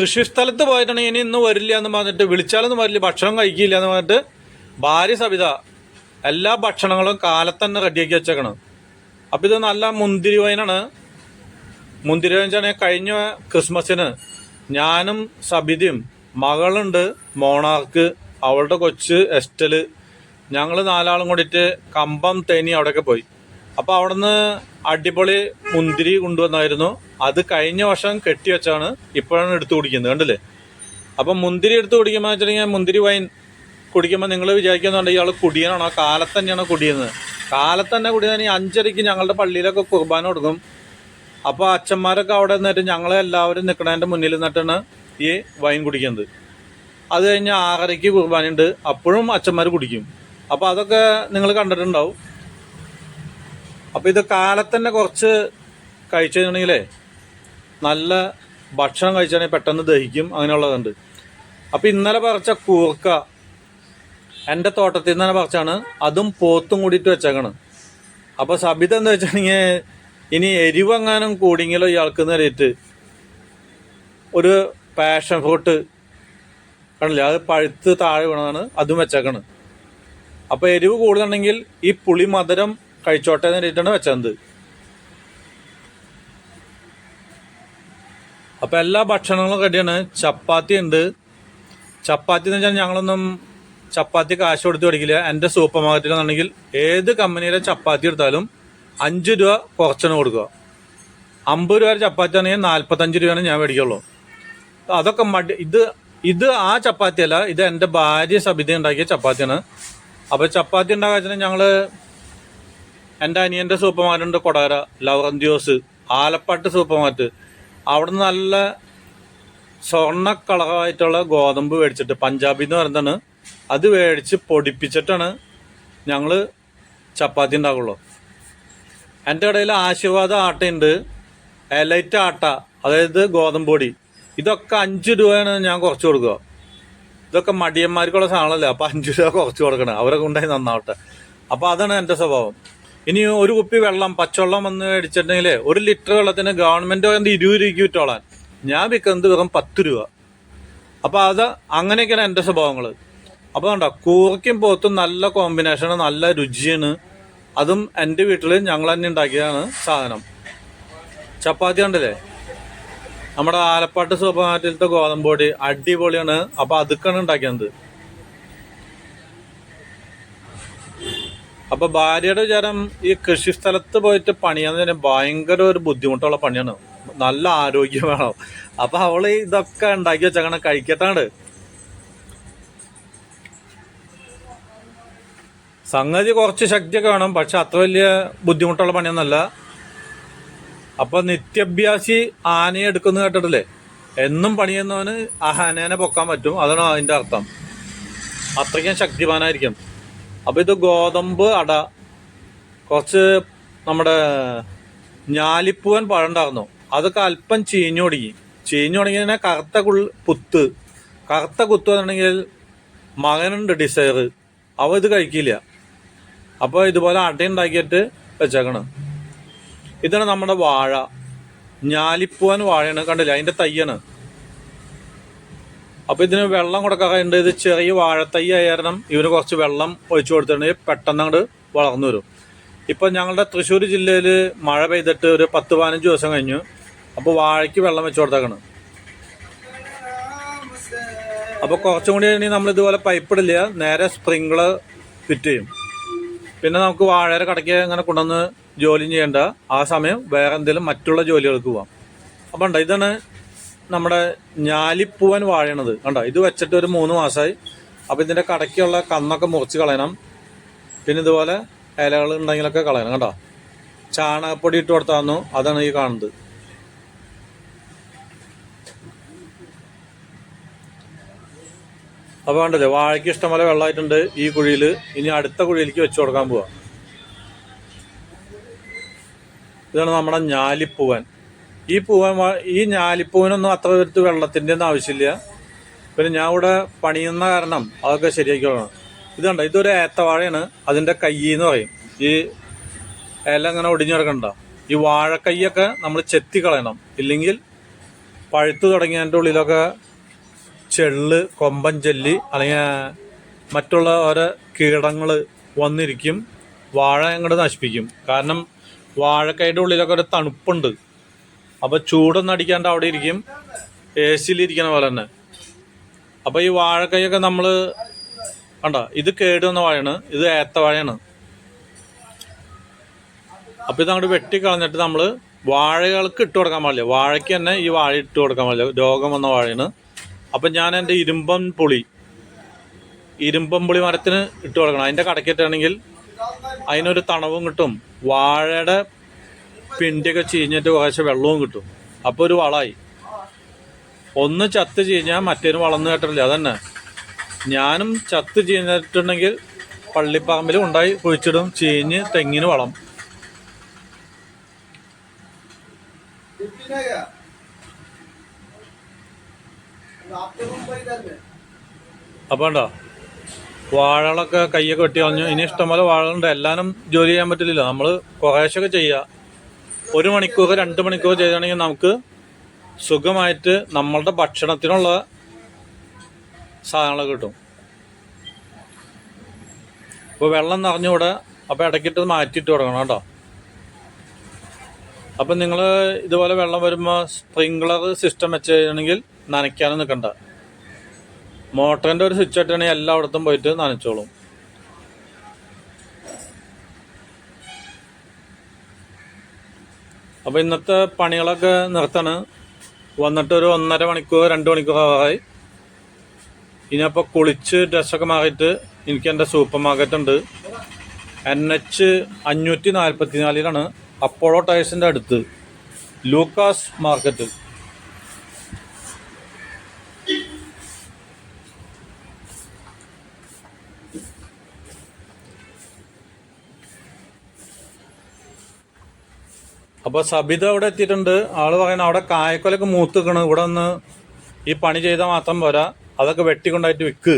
കൃഷി സ്ഥലത്ത് പോയിട്ടുണ്ടെങ്കിൽ ഇനി ഇന്ന് വരില്ല എന്ന് പറഞ്ഞിട്ട് വിളിച്ചാലൊന്നും വരില്ല ഭക്ഷണം കഴിക്കില്ല എന്ന് പറഞ്ഞിട്ട് ഭാര്യ സവിത എല്ലാ ഭക്ഷണങ്ങളും കാലത്തന്നെ റെഡിയാക്കി വെച്ചേക്കണം. അപ്പം ഇത് നല്ല മുന്തിരി വൈനാണ്. മുന്തിരി വൈൻ കഴിഞ്ഞ ക്രിസ്മസിന് ഞാനും സബിതയും മകളുണ്ട് മോണാർക്ക് അവളുടെ കൊച്ച് എസ്റ്റൽ. ഞങ്ങൾ നാലാളും കൂടിയിട്ട് കമ്പം തേനി അവിടെയൊക്കെ പോയി. അപ്പോൾ അവിടുന്ന് അടിപൊളി മുന്തിരി കൊണ്ടുവന്നായിരുന്നു. അത് കഴിഞ്ഞ വർഷം കെട്ടിവെച്ചാണ് ഇപ്പോഴാണ് എടുത്തു കുടിക്കുന്നത് കണ്ടില്ലേ? അപ്പം മുന്തിരി എടുത്ത് കുടിക്കുമ്പോൾ വെച്ചിട്ടുണ്ടെങ്കിൽ മുന്തിരി വൈൻ കുടിക്കുമ്പോൾ നിങ്ങൾ വിചാരിക്കുന്നുണ്ട് ഇയാൾ കുടിയനാണോ കാലത്ത് തന്നെയാണോ കുടിയുന്നത്. കാലത്ത് തന്നെ കുടിയാണെങ്കിൽ അഞ്ചരയ്ക്ക് ഞങ്ങളുടെ പള്ളിയിലൊക്കെ കുർബാന കൊടുക്കും. അപ്പോൾ അച്ഛന്മാരൊക്കെ അവിടെ നിന്നിട്ട് ഞങ്ങളെ എല്ലാവരും നിൽക്കണതിന്റെ മുന്നിൽ നിന്നിട്ടാണ് ഈ വൈൻ കുടിക്കുന്നത്. അത് കഴിഞ്ഞ് ആറരയ്ക്ക് കുർബാനയുണ്ട് അപ്പോഴും അച്ഛന്മാർ കുടിക്കും. അപ്പോൾ അതൊക്കെ നിങ്ങൾ കണ്ടിട്ടുണ്ടാവും. അപ്പോൾ ഇത് കാലത്തന്നെ കുറച്ച് കഴിച്ചു നല്ല ഭക്ഷണം കഴിച്ചാണെങ്കിൽ പെട്ടെന്ന് ദഹിക്കും അങ്ങനെയുള്ളതുണ്ട്. അപ്പോൾ ഇന്നലെ പറിച്ച കൂർക്ക എന്റെ തോട്ടത്തിൽ നിന്ന് തന്നെ പറിച്ചാണ്. അതും പോത്തും കൂടിയിട്ട് വെച്ചേക്കണം. അപ്പോൾ സബിത എന്താ വെച്ചിട്ടുണ്ടെങ്കിൽ ഇനി എരിവെങ്ങാനും കൂടിയെങ്കിലോ ഇയാൾക്ക് നേരിട്ട് ഒരു പാഷൻ ഫ്രൂട്ട് കണ്ടില്ലേ? അത് പഴുത്ത് താഴെ വീണതാണ്. അതും വെച്ചേക്കണ്. അപ്പോൾ എരിവ് കൂടുതലുണ്ടെങ്കിൽ ഈ പുളി മധുരം കഴിച്ചോട്ടെ എന്ന് വേണ്ടിയിട്ടാണ് വെച്ചത്. അപ്പോൾ എല്ലാ ഭക്ഷണങ്ങളും റെഡിയാണ്. ചപ്പാത്തി ഉണ്ട്. ചപ്പാത്തി എന്ന് വെച്ചാൽ ഞങ്ങളൊന്നും ചപ്പാത്തി കാശ് കൊടുത്ത് പഠിക്കില്ല എന്റെ സൂപ്പർ മാർക്കറ്റിൽ നിന്നാണെങ്കിൽ ഏത് കമ്പനിയിലെ ചപ്പാത്തി എടുത്താലും അഞ്ച് രൂപ കുറച്ചാണ് കൊടുക്കുക. അമ്പത് രൂപ ചപ്പാത്തി ആണെങ്കിൽ നാൽപ്പത്തഞ്ച് രൂപയാണ് ഞാൻ മേടിക്കുള്ളൂ. അതൊക്കെ മടി ഇത് ഇത് ആ ചപ്പാത്തി അല്ല ഇത് എന്റെ ഭാര്യ സബിത ഉണ്ടാക്കിയ ചപ്പാത്തിയാണ്. അപ്പോൾ ചപ്പാത്തി ഉണ്ടാക്കാൻ ഞങ്ങൾ എന്റെ അനിയന്റെ സൂപ്പർ മാർക്കറ്റ് ഉണ്ട് കൊടാര ലവറന്തിയോസ് ആലപ്പാട്ട് സൂപ്പർ മാർക്കറ്റ് അവിടെ നല്ല സ്വർണ കളറായിട്ടുള്ള ഗോതമ്പ് മേടിച്ചിട്ട് പഞ്ചാബി എന്ന് പറയുന്നതാണ് അത് മേടിച്ച് പൊടിപ്പിച്ചിട്ടാണ് ഞങ്ങൾ ചപ്പാത്തി ഉണ്ടാക്കുള്ളൂ. എന്റെ ഇടയിൽ ആശീർവാദ ആട്ടയുണ്ട്. എലൈറ്റ് ആട്ട അതായത് ഗോതമ്പ് പൊടി. ഇതൊക്കെ അഞ്ച് രൂപയാണ് ഞാൻ കുറച്ച് കൊടുക്കുക. ഇതൊക്കെ മടിയന്മാർക്കുള്ള സാധനമല്ലേ? അപ്പം അഞ്ച് രൂപ കുറച്ച് കൊടുക്കണം. അവരെ ഉണ്ടായി നന്നാവട്ടെ. അപ്പോൾ അതാണ് എന്റെ സ്വഭാവം. ഇനി ഒരു കുപ്പി വെള്ളം പച്ചവെള്ളം വന്ന് അടിച്ചിട്ടുണ്ടെങ്കിൽ ഒരു ലിറ്റർ വെള്ളത്തിന് ഗവൺമെന്റ് എന്ത് ഇരുപത് രൂപയ്ക്ക് വിറ്റോളാൻ. ഞാൻ വിൽക്കുന്നത് വെറും പത്ത് രൂപ. അപ്പോൾ അത് അങ്ങനെയൊക്കെയാണ് എന്റെ സ്വഭാവങ്ങൾ അപ്പോൾ കണ്ടോ കൂർക്കും പോത്തും നല്ല കോമ്പിനേഷൻ നല്ല രുചിയാണ്. അതും എന്റെ വീട്ടിൽ ഞങ്ങൾ തന്നെ ഉണ്ടാക്കിയതാണ് സാധനം. ചപ്പാത്തി കണ്ടില്ലേ? നമ്മുടെ ആലപ്പാട്ട് സൂപ്പർ മാർക്കറ്റിലത്തെ ഗോതമ്പൊടി അടിപൊളിയാണ്. അപ്പോൾ അതൊക്കെയാണ് ഉണ്ടാക്കിയത്. അപ്പൊ ഭാര്യയുടെ വിചാരം ഈ കൃഷി സ്ഥലത്ത് പോയിട്ട് പണിയാന്ന് ഭയങ്കര ഒരു ബുദ്ധിമുട്ടുള്ള പണിയാണ്. നല്ല ആരോഗ്യം വേണം. അപ്പൊ അവൾ ഇതൊക്കെ ഉണ്ടാക്കി വെച്ചങ്ങനെ കഴിക്കട്ടാണ്ട് സംഗതി കുറച്ച് ശക്തിയൊക്കെ വേണം പക്ഷെ അത്ര വലിയ ബുദ്ധിമുട്ടുള്ള പണിയൊന്നല്ല. അപ്പൊ നിത്യഭ്യാസി ആനയെ എടുക്കുന്ന കേട്ടിട്ടില്ലേ? എന്നും പണിയുന്നവന് ആ ആനേനെ പൊക്കാൻ പറ്റും. അതാണ് അതിന്റെ അർത്ഥം. അത്രയ്ക്കും ശക്തിമാനായിരിക്കും. അപ്പൊ ഇത് ഗോതമ്പ് അട. കുറച്ച് നമ്മുടെ ഞാലിപ്പൂവൻ പഴം ഉണ്ടായിരുന്നു. അതൊക്കെ അല്പം ചീഞ്ഞു തുടങ്ങി. ചീഞ്ഞു തുടങ്ങിയതിനെ കറുത്ത കുൾ പുത്ത്. കറുത്ത കുത്ത് വന്നിട്ടുണ്ടെങ്കിൽ മകനുണ്ട് ഡിസയർ അവ ഇത് കഴിക്കില്ല. അപ്പോൾ ഇതുപോലെ അട ഉണ്ടാക്കിയിട്ട് വെച്ചേക്കണം. ഇതാണ് നമ്മുടെ വാഴ. ഞാലിപ്പൂവൻ വാഴയാണ്. കണ്ടില്ല? അതിന്റെ തയ്യാണ് അപ്പൊ ഇതിന് വെള്ളം കൊടുക്കാറുണ്ട്. ഇത് ചെറിയ വാഴത്തൈ ആയ ഇവന് കുറച്ച് വെള്ളം ഒഴിച്ചു കൊടുത്തിട്ടുണ്ടെങ്കിൽ പെട്ടെന്ന് അങ്ങോട്ട് വളർന്നു വരും. ഇപ്പൊ ഞങ്ങളുടെ തൃശ്ശൂർ ജില്ലയിൽ മഴ പെയ്തിട്ട് ഒരു പത്ത് പതിനഞ്ച് ദിവസം കഴിഞ്ഞു. അപ്പോൾ വാഴയ്ക്ക് വെള്ളം വെച്ചു കൊടുത്തേക്കാണ്. അപ്പോൾ കുറച്ചും കൂടി ഇനി നമ്മൾ ഇതുപോലെ പൈപ്പ് ഇടില്ല. നേരെ സ്പ്രിങ്കളർ ഫിറ്റ് ചെയ്യും. പിന്നെ നമുക്ക് വാഴയുടെ കടയ്ക്ക് ഇങ്ങനെ കൊണ്ടുവന്ന് ജോലി ചെയ്യേണ്ട. ആ സമയം വേറെ എന്തെങ്കിലും മറ്റുള്ള ജോലികൾക്ക് പോവാം. അപ്പം ഉണ്ടോ? ഇതാണ് നമ്മുടെ ഞാലിപ്പൂവൻ വാഴണത് കണ്ടോ? ഇത് വെച്ചിട്ട് ഒരു മൂന്ന് മാസമായി അപ്പം ഇതിന്റെ കടയ്ക്കുള്ള കന്നൊക്കെ മുറിച്ച് കളയണം. പിന്നെ ഇതുപോലെ ഇലകൾ ഉണ്ടെങ്കിലൊക്കെ കളയണം. കണ്ടോ? ചാണകപ്പൊടി ഇട്ട് കൊടുത്താന്നു അതാണ് ഈ കാണുന്നത്. അപ്പോൾ കണ്ടല്ലേ? വാഴയ്ക്ക് ഇഷ്ടംപോലെ വെള്ളമായിട്ടുണ്ട് ഈ കുഴിയിൽ ഇനി അടുത്ത കുഴിയിലേക്ക് വെച്ചു കൊടുക്കാൻ പോവാ. ഇതാണ് നമ്മുടെ ഞാലിപ്പൂവൻ. ഈ പൂവൻ ഈ ഞാലിപ്പൂവിനൊന്നും അത്ര വരുത്ത് വെള്ളത്തിന്റെ ഒന്നും ആവശ്യമില്ല. പിന്നെ ഞാൻ ഇവിടെ പണിയുന്ന കാരണം അതൊക്കെ ശരിയാക്കിക്കോളണം ഇത് ഇതൊരു ഏത്തവാഴയാണ്. അതിന്റെ കയ്യെന്ന് പറയും. ഈ ഇല ഇങ്ങനെ ഒടിഞ്ഞു കിടക്കണ്ട. ഈ വാഴക്കയ്യൊക്കെ നമ്മൾ ചെത്തി കളയണം ഇല്ലെങ്കിൽ പഴുത്ത് തുടങ്ങിയതിന്റെ ഉള്ളിലൊക്കെ ചെള്ള് കൊമ്പൻ ചെല്ലി അല്ലെങ്കിൽ മറ്റുള്ള ഓരോ കീടങ്ങൾ വന്നിരിക്കും. വാഴ അങ്ങോട്ട് നശിപ്പിക്കും. കാരണം വാഴക്കൈയുടെ ഉള്ളിലൊക്കെ ഒരു തണുപ്പുണ്ട്. അപ്പോൾ ചൂടൊന്നും അടിക്കാണ്ട് അവിടെ ഇരിക്കും. എ സിയിലിരിക്കണ പോലെ തന്നെ. അപ്പോൾ ഈ വാഴക്കൈയൊക്കെ നമ്മൾ കണ്ട? ഇത് കേടുവന്ന വാഴയാണ്. ഇത് ഏത്ത വാഴയാണ്. അപ്പോൾ ഇത് അങ്ങോട്ട് വെട്ടി കളഞ്ഞിട്ട് നമ്മൾ വാഴകൾക്ക് ഇട്ട് കൊടുക്കാൻ പാടില്ല. വാഴയ്ക്ക് തന്നെ ഈ വാഴ ഇട്ട് കൊടുക്കാൻ പാടില്ല. രോഗം വന്ന വാഴയാണ്. അപ്പം ഞാൻ എന്റെ ഇരുമ്പൻ പുളി ഇരുമ്പൻ പുളി മരത്തിന് ഇട്ട് കൊടുക്കണം. അതിന്റെ കടക്കിട്ടാണെങ്കിൽ അതിനൊരു തണവും കിട്ടും. വാഴയുടെ പിണ്ടിയൊക്കെ ചീഞ്ഞിട്ട് കുറച്ച് വെള്ളവും കിട്ടും. അപ്പോൾ ഒരു വളമായി ഒന്ന് ചത്ത് ചീഞ്ഞാൽ മറ്റേന് വളർന്നു കേട്ടില്ല അതന്നെ. ഞാനും ചത്ത് ചീഞ്ഞിട്ടുണ്ടെങ്കിൽ പള്ളിപ്പാമ്പിൽ ഉണ്ടായി കുഴിച്ചിടും. ചീഞ്ഞ് തെങ്ങിന് വളം. അപ്പോൾ ഉണ്ടോ വാഴകളൊക്കെ കൈയൊക്കെ വെട്ടി കളഞ്ഞു. ഇനി ഇഷ്ടംപോലെ വാഴകളുണ്ട്. എല്ലാനും ജോലി ചെയ്യാൻ പറ്റില്ലല്ലോ. നമ്മൾ കുറേശൊക്കെ ചെയ്യുക ഒരു മണിക്കൂർ രണ്ട് മണിക്കൂർ ചെയ്താണെങ്കിൽ നമുക്ക് സുഖമായിട്ട് നമ്മളുടെ ഭക്ഷണത്തിനുള്ള സാധനങ്ങൾ കിട്ടും. ഇപ്പോൾ വെള്ളം നിറഞ്ഞുകൂടെ അപ്പോൾ ഇടയ്ക്കിട്ട് മാറ്റിയിട്ട് തുടങ്ങണം കേട്ടോ. അപ്പം നിങ്ങൾ ഇതുപോലെ വെള്ളം വരുമ്പോൾ സ്പ്രിങ്ക്ലർ സിസ്റ്റം വെച്ച് കഴിഞ്ഞാണെങ്കിൽ നനയ്ക്കാനും നിൽക്കണ്ട. മോട്ടറിന്റെ ഒരു സ്വിച്ച് ഇട്ടാണെങ്കിൽ എല്ലായിടത്തും പോയിട്ട് നനച്ചോളും. അപ്പോൾ ഇന്നത്തെ പണികളൊക്കെ നിർത്താണ്. വന്നിട്ട് ഒരു ഒന്നര മണിക്കൂർ രണ്ട് മണിക്കൂർ ഇനി ഇനിയപ്പോൾ കുളിച്ച് ഡ്രസ്സൊക്കെ മാറിയിട്ട് എനിക്ക് എന്റെ സൂപ്പർ മാർക്കറ്റ് ഉണ്ട്. എൻ എച്ച് അഞ്ഞൂറ്റി നാൽപ്പത്തി നാലിലാണ് അപ്പോളോ ടയർസിന്റെ അടുത്ത് ലൂക്കാസ് മാർക്കറ്റ്. അപ്പോൾ സബിത അവിടെ എത്തിയിട്ടുണ്ട്. ആൾ പറയണ അവിടെ കായക്കൊലൊക്കെ മൂത്ത് നിൽക്കണ് ഇവിടെ ഒന്ന് ഈ പണി ചെയ്താൽ മാത്രം പോരാ. അതൊക്കെ വെട്ടിക്കൊണ്ടായിട്ട് വിൽക്ക്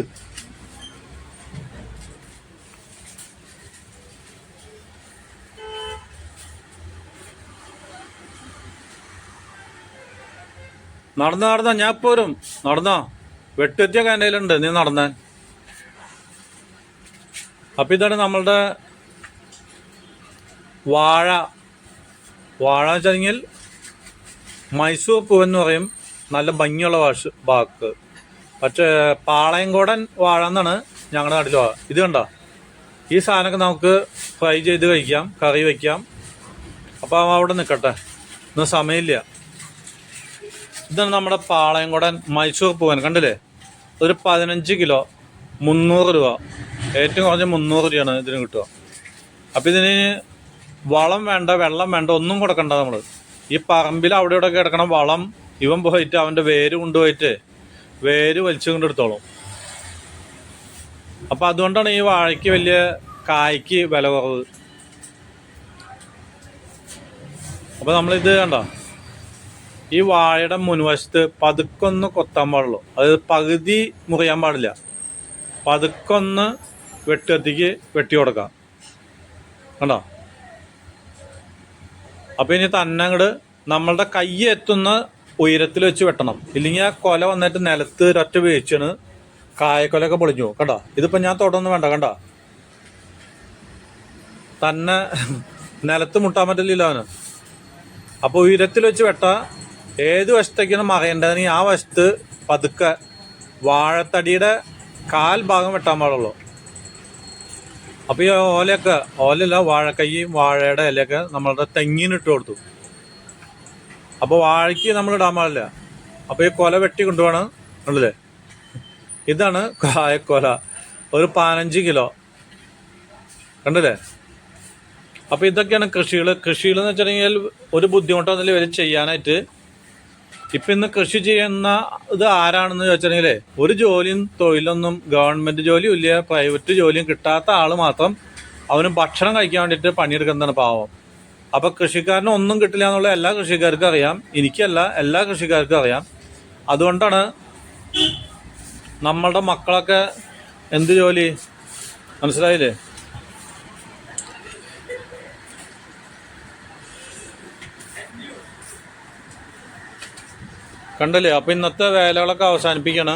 നടന്ന് നടന്ന ഞാൻ പോരും നടന്നോ. വെട്ടെത്തിയ കാനയിലുണ്ട് നീ നടന്നാൻ അപ്പൊ ഇതാണ് നമ്മളുടെ വാഴ. വാഴ എന്ന് വെച്ചെങ്കിൽ മൈസൂർ പൂവെന്ന് പറയും. നല്ല ഭംഗിയുള്ള വാഷ് ബാക്ക്. പക്ഷേ പാളയംകോടൻ വാഴ എന്നാണ് ഞങ്ങളുടെ നാട്ടിൽ വാഴ. ഇത് കണ്ടോ? ഈ സാധനമൊക്കെ നമുക്ക് ഫ്രൈ ചെയ്ത് കഴിക്കാം കറി വയ്ക്കാം അപ്പോൾ അവിടെ നിൽക്കട്ടെ. ഇന്ന് സമയമില്ല. ഇതാണ് നമ്മുടെ പാളയംകോടൻ മൈസൂർ പൂവൻ. കണ്ടില്ലേ? ഒരു പതിനഞ്ച് കിലോ മുന്നൂറ് രൂപ. ഏറ്റവും കുറഞ്ഞ മുന്നൂറ് രൂപയാണ് ഇതിന് കിട്ടുക. അപ്പോൾ ഇതിന് വളം വേണ്ട വെള്ളം വേണ്ട ഒന്നും കൊടുക്കണ്ട നമ്മൾ ഈ പറമ്പിൽ അവിടെ ഇവിടെ കിടക്കണം വളം ഇവൻ പോയിട്ട് അവന്റെ വേര് കൊണ്ടുപോയിട്ട് വേര് വലിച്ചു കൊണ്ടെടുത്തോളും അപ്പം അതുകൊണ്ടാണ് ഈ വാഴയ്ക്ക് വലിയ കായ്ക്ക് വില കുറവ്. അപ്പം നമ്മളിത് കണ്ടോ? ഈ വാഴയുടെ മുൻവശത്ത് പതുക്കൊന്ന് കൊത്താൻ പാടുള്ളൂ. അത് പകുതി മുറിയാൻ പാടില്ല. പതുക്കൊന്ന് വെട്ടുകത്തിക്ക് വെട്ടി കൊടുക്കാം. കണ്ടോ? അപ്പം ഇനി തന്നെ നമ്മളുടെ കൈ എത്തുന്ന ഉയരത്തിൽ വെച്ച് വെട്ടണം. ഇല്ലെങ്കിൽ ആ കൊല വന്നിട്ട് നിലത്ത് ഒരൊറ്റ വീഴ്ചയാണ്. കായക്കൊലൊക്കെ പൊളിഞ്ഞു. കണ്ടോ? ഇതിപ്പോൾ ഞാൻ തൊടൊന്നും വേണ്ട. കണ്ടോ? തന്നെ നിലത്ത് മുട്ടാൻ പറ്റില്ല അവന്. അപ്പോൾ ഉയരത്തിൽ വെച്ച് വെട്ട ഏത് വശത്തേക്കാണ് മറയേണ്ടതെങ്കിൽ ആ വശത്ത് പതുക്കെ വാഴത്തടിയുടെ കാൽ ഭാഗം വെട്ടാൻ പാടുള്ളൂ. അപ്പോൾ ഈ ഓലയൊക്കെ ഓലല്ല വാഴക്കൈയും വാഴയുടെ ഇലയൊക്കെ നമ്മളുടെ തെങ്ങിന് ഇട്ട് കൊടുത്തു. അപ്പോൾ വാഴയ്ക്ക് നമ്മൾ ഇടാൻ പാടില്ല. അപ്പോൾ ഈ കൊല വെട്ടി കൊണ്ടുപോകണം ഉള്ളല്ലേ ഇതാണ് കായക്കൊല. ഒരു പതിനഞ്ച് കിലോ. കണ്ടില്ലേ? അപ്പോൾ ഇതൊക്കെയാണ് കൃഷികൾ കൃഷികൾ എന്ന് വെച്ചിട്ടുണ്ടെങ്കിൽ ഒരു ബുദ്ധിമുട്ടൊന്നുമില്ല ഇവർ ചെയ്യാനായിട്ട്. ഇപ്പം ഇന്ന് കൃഷി ചെയ്യുന്ന ഇത് ആരാണെന്ന് ചോദിച്ചിട്ടുണ്ടെങ്കിൽ ഒരു ജോലിയും തൊഴിലൊന്നും ഗവൺമെന്റ് ജോലിയും ഇല്ല പ്രൈവറ്റ് ജോലിയും കിട്ടാത്ത ആൾ മാത്രം അവന് ഭക്ഷണം കഴിക്കാൻ വേണ്ടിയിട്ട് പണിയെടുക്കുന്നതാണ് പാവം. അപ്പോൾ കൃഷിക്കാരന് ഒന്നും കിട്ടില്ല എന്നുള്ള എല്ലാ കൃഷിക്കാർക്കും അറിയാം. എനിക്കല്ല എല്ലാ കൃഷിക്കാർക്കും അറിയാം. അതുകൊണ്ടാണ് നമ്മളുടെ മക്കളൊക്കെ എന്ത് ജോലി? മനസ്സിലായില്ലേ? കണ്ടല്ലേ? അപ്പൊ ഇന്നത്തെ വേലകളൊക്കെ അവസാനിപ്പിക്കാണ്.